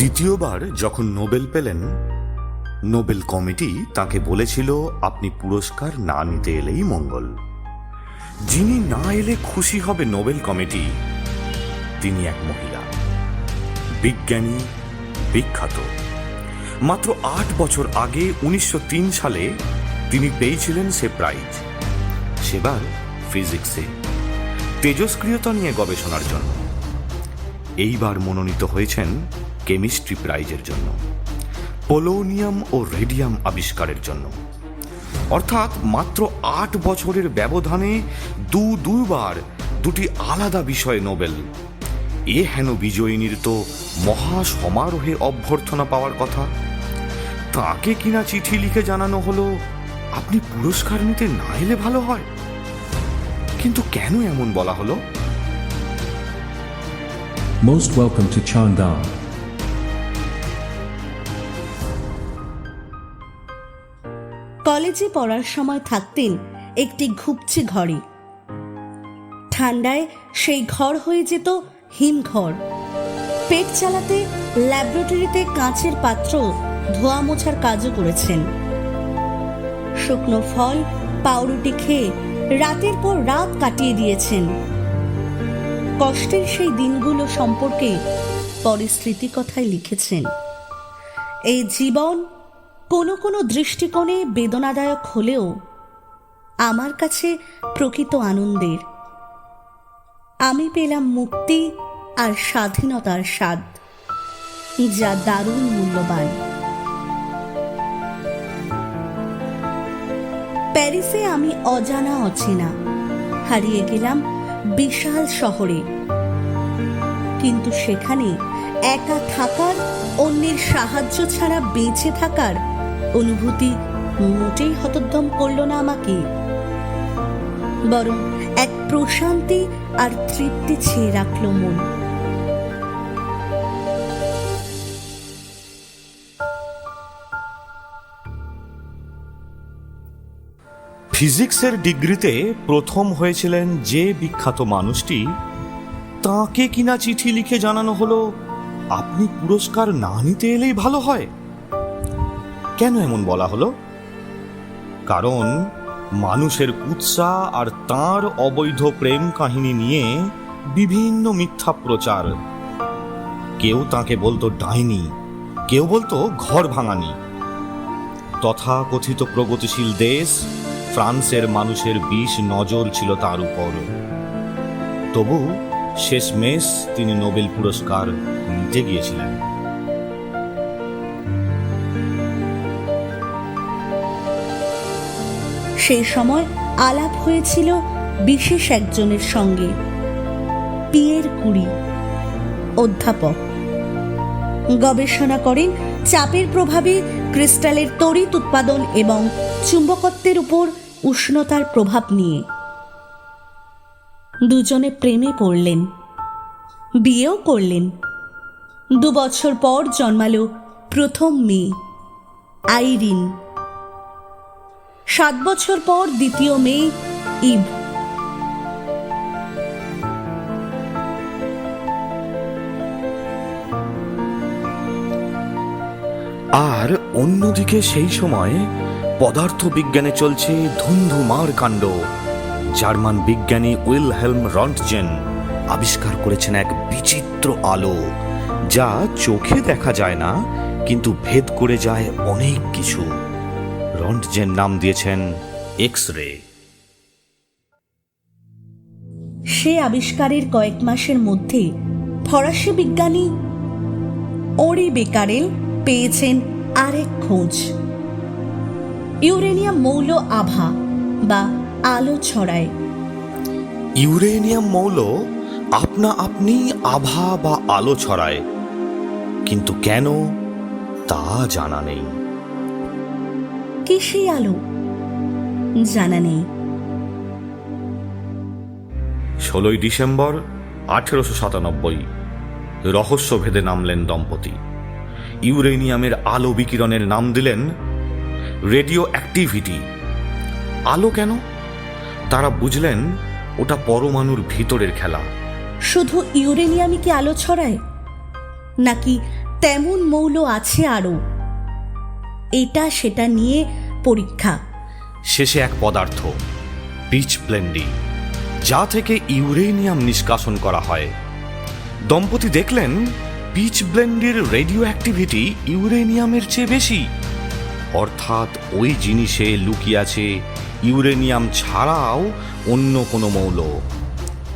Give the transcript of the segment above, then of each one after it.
দ্বিতীয়বার যখন নোবেল পেলেন, নোবেল কমিটি তাকে বলেছিল, আপনি পুরস্কার না নিতে এলেই মঙ্গল। যিনি না এলে খুশি হবে নোবেল কমিটি, তিনি এক মহিলা। বিজ্ঞানী, বিখ্যাত। মাত্র আট বছর আগে উনিশশো তিন সালে তিনি পেয়েছিলেন সে প্রাইজ। সেবার ফিজিক্সে তেজস্ক্রিয়তা নিয়ে গবেষণার জন্য। এইবার মনোনীত হয়েছেন কেমিস্ট্রি প্রাইজের জন্য, পোলোনিয়াম ও রেডিয়াম আবিষ্কারের জন্য। অর্থাৎ মাত্র আট বছরের ব্যবধানে দু দুবার দুটি আলাদা বিষয়ে নোবেল। এ হেন বিজয়িনীর তো মহা সমারোহে অভ্যর্থনা পাওয়ার কথা। তাকে কিনা চিঠি লিখে জানানো হলো, আপনি পুরস্কার নিতে না এলে ভালো হয়। কিন্তু কেন এমন বলা হলো? Most welcome to Chandang. কলেজে পড়ার সময় থাকতেন একটি ঘুপচি ঘরে। ঠান্ডায় সেই ঘর হয়ে যেত হিমঘর পেট চালাতে ল্যাবরেটরিতে কাঁচের পাত্র ধোয়া মোছার কাজও করেছেন। শুকনো ফল, পাউরুটি খেয়ে রাতের পর রাত কাটিয়ে দিয়েছেন। কষ্টের সেই দিনগুলো সম্পর্কে পরে স্মৃতিকথায় লিখেছেন। এই জীবন কোনো কোনো দৃষ্টিকোণে বেদনাদায়ক হলেও আমার কাছে প্রকৃত আনন্দের। আমি পেলাম মুক্তি আর স্বাধীনতার স্বাদ, যা দারুণ মূল্যবান। প্যারিসে আমি অজানা অচেনা, হারিয়ে গেলাম বিশাল শহরে। কিন্তু সেখানে একা থাকার, অন্যের সাহায্য ছাড়া বেঁচে থাকার অনুভূতি মোটেই হতোদ্যম করল না আমাকে। বরং এক প্রশান্তি আর তৃপ্তি ছেয়ে রাখল মন। ফিজিক্সের ডিগ্রিতে প্রথম হয়েছিলেন যে বিখ্যাত মানুষটি, তাকে কিনা চিঠি লিখে জানানো হলো, আপনি পুরস্কার না নিতে এলেই ভালো হয়। কেন এমন বলা হলো? কারণ মানুষের কুৎসা আর তার অবৈধ প্রেম কাহিনী নিয়ে বিভিন্ন মিথ্যা প্রচার। কেউ তাকে বলতো ডাইনি, কেউ বলতো ঘর ভাঙানি। তথা কথিত প্রগতিশীল দেশ ফ্রান্সের মানুষের বিষ নজর ছিল তার উপর। তবু শেষমেশ তিনি নোবেল পুরস্কার নিতে গিয়েছিলেন। সেই সময় আলাপ হয়েছিল বিশেষ একজনের সঙ্গে। পিয়ের কুড়ি। অধ্যাপক। গবেষণা করেন চাপের প্রভাবে ক্রিস্টালের তড়িৎ উৎপাদন এবং চুম্বকত্বের উপর উষ্ণতার প্রভাব নিয়ে। দুজনে প্রেমে পড়লেন। বিয়েও করলেন। দু বছর পর জন্মালো প্রথম মেয়ে, আইরিন। সাত বছর পর দ্বিতীয় মেয়ে ইব। আর অন্যদিকে সেই সময় পদার্থ বিজ্ঞানে চলছে ধুন্ধুমার কাণ্ড। জার্মান বিজ্ঞানী উইলহেলম রন্টজেন আবিষ্কার করেছেন এক বিচিত্র আলো, যা চোখে দেখা যায় না, কিন্তু ভেদ করে যায় অনেক কিছু। রন্টজেন নাম দিয়েছেন এক্স রে সে আবিষ্কারের কয়েক মাসের মধ্যে ফরাসি বিজ্ঞানী ওরি বেকারেল পেয়েছেন আরেক খোঁজ। ইউরেনিয়াম মৌল আভা বা আলো ছড়ায়। ইউরেনিয়াম মৌল আপনা আপনি আভা বা আলো ছড়ায় কিন্তু কেন তা জানা নেই। কি সেই আলো। জানা নেই। ষোলোই ডিসেম্বর আঠেরোশো সাতানব্বই রহস্যভেদে নামলেন দম্পতি। ইউরেনিয়ামের আলো বিকিরণের নাম দিলেন রেডিও অ্যাক্টিভিটি আলো কেন? তারা বুঝলেন ওটা পরমাণুর ভিতরের খেলা। শুধু ইউরেনিয়ামই কি আলো ছড়ায়? নাকি তেমন মৌল আছে আরও? এটা সেটা নিয়ে পরীক্ষা। শেষে এক পদার্থ পিচ ব্লেন্ডি যা থেকে ইউরেনিয়াম নিষ্কাশন করা হয়। দম্পতি দেখলেন পিচ ব্লেন্ডির রেডিও অ্যাক্টিভিটি ইউরেনিয়ামের চেয়ে বেশি। অর্থাৎ ওই জিনিসে লুকিয়ে আছে ইউরেনিয়াম ছাড়াও অন্য কোনো মৌল,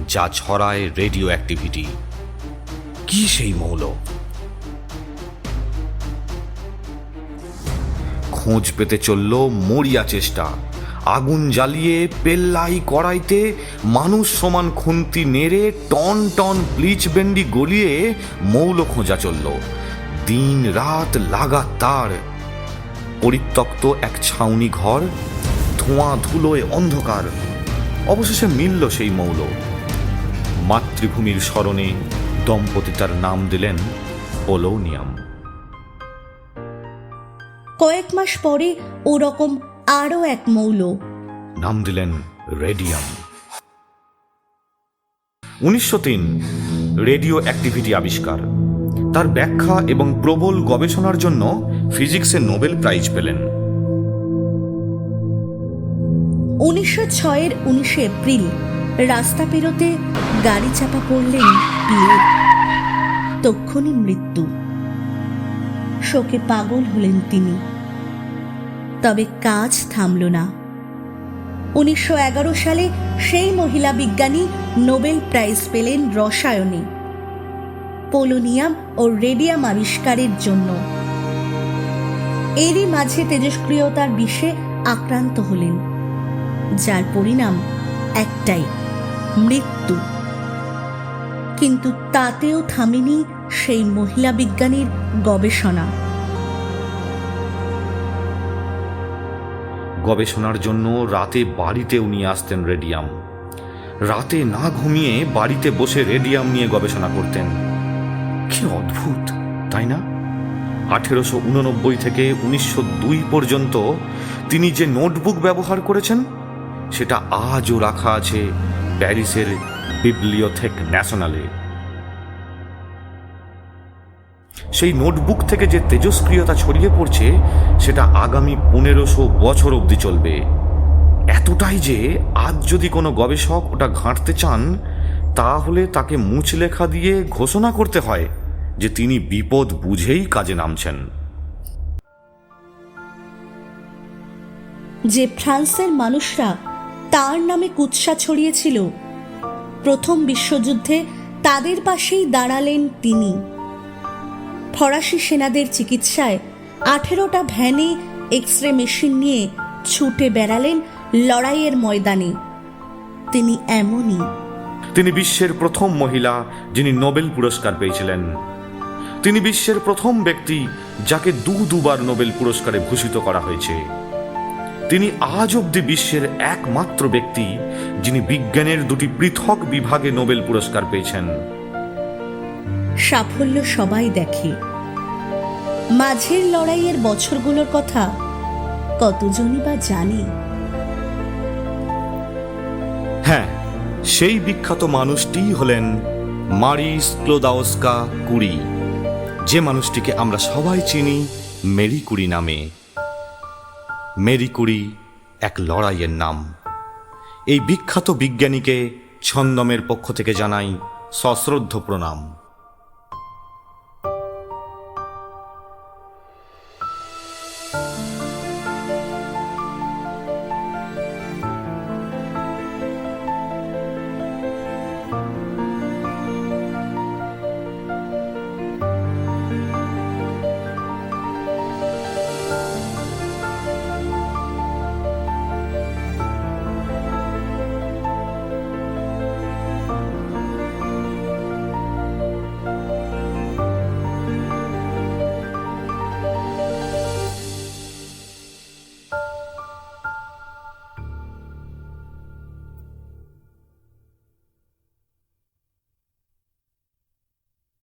যা ছড়ায় রেডিও অ্যাক্টিভিটি কি সেই মৌল? খোঁজ পেতে চলল মরিয়া চেষ্টা। আগুন জ্বালিয়ে, পেল্লাই কড়াইতে মানুষ সমান খুন্তি নেড়ে টন টন ব্লিচ বেন্ডি গলিয়ে মৌল খোঁজা চলল। দিন রাত লাগাতার পরিত্যক্ত এক ছাউনি ঘর, ধোঁয়া ধুলোয় অন্ধকার। অবশেষে মিলল সেই মৌল। মাতৃভূমির স্মরণে দম্পতি তার নাম দিলেন পোলোনিয়াম কয়েক মাস পরে ওরকম আরও এক মৌল। নাম দিলেন রেডিয়াম। উনিশশো তিন রেডিও অ্যাক্টিভিটি আবিষ্কার। তার ব্যাখ্যা এবং প্রবল গবেষণার জন্য ফিজিক্সে নোবেল প্রাইজ পেলেন। উনিশশো ছয়ের উনিশে এপ্রিল রাস্তা পেরোতে গাড়ি চাপা পড়লেন পিয়ে তক্ষণি মৃত্যু। শোকে পাগল হলেন তিনি। তবে কাজ থামল না। উনিশশো এগারো সালে সেই মহিলা বিজ্ঞানী নোবেল প্রাইজ পেলেন রসায়নে। পোলোনিয়াম ও রেডিয়াম আবিষ্কারের জন্য। এরই মাঝে তেজস্ক্রিয়তার বিষে আক্রান্ত হলেন, যার পরিণাম একটাই, মৃত্যু। কিন্তু তাতেও থামেনি সেই মহিলা বিজ্ঞানীর গবেষণা। গবেষণার জন্য রাতে বাড়িতেও নিয়ে আসতেন রেডিয়াম। রাতে না ঘুমিয়ে বাড়িতে বসে রেডিয়াম নিয়ে গবেষণা করতেন। কি অদ্ভুত, তাই না? আঠেরোশো উননব্বই থেকে উনিশশো দুই পর্যন্ত তিনি যে নোটবুক ব্যবহার করেছেন, সেটা আজও রাখা আছে প্যারিসের বিবলিওথেক ন্যাশনালে। সেই নোটবুক থেকে যে তেজস্ক্রিয়তা ছড়িয়ে পড়ছে, সেটা আগামী পনেরোশো বছর অবধি চলবে। এতটাই যে আজ যদি কোনো গবেষক ওটা ঘাঁটতে চান, তাহলে তাকে মুচলেখা দিয়ে ঘোষণা করতে হয় যে তিনি বিপদ বুঝেই কাজে নামছেন। যে ফ্রান্সের মানুষরা তার নামে কুৎসা ছড়িয়েছিল, প্রথম বিশ্বযুদ্ধে তাদের পাশেই দাঁড়ালেন তিনি। ফরাসি সেনাদের চিকিৎসায় আঠেরোটা ভ্যানে এক্স রে মেশিন নিয়ে ছুটে বেড়ালেন লড়াইয়ের ময়দানে। তিনি এমনই। তিনি বিশ্বের প্রথম মহিলা যিনি নোবেল পুরস্কার পেয়েছিলেন। তিনি বিশ্বের প্রথম ব্যক্তি যাকে দু দুবার নোবেল পুরস্কারে ভূষিত করা হয়েছে। তিনি আজ অব্দি বিশ্বের একমাত্র ব্যক্তি যিনি বিজ্ঞানের দুটি পৃথক বিভাগে নোবেল পুরস্কার পেয়েছেন। সাফল্য সবাই দেখে। মাঝের লড়াইয়ের বছরগুলোর কথা কতজনই বা জানে? হ্যাঁ সেই বিখ্যাত মানুষটিই হলেন মারি স্ক্লোদাওস্কা কুরি। যে মানুষটিকে আমরা সবাই চিনি মেরি কুরি নামে। মেরি কুরি এক লড়াইয়ের নাম। এই বিখ্যাত বিজ্ঞানীকে ছন্দমের পক্ষ থেকে জানাই সশ্রদ্ধ প্রণাম।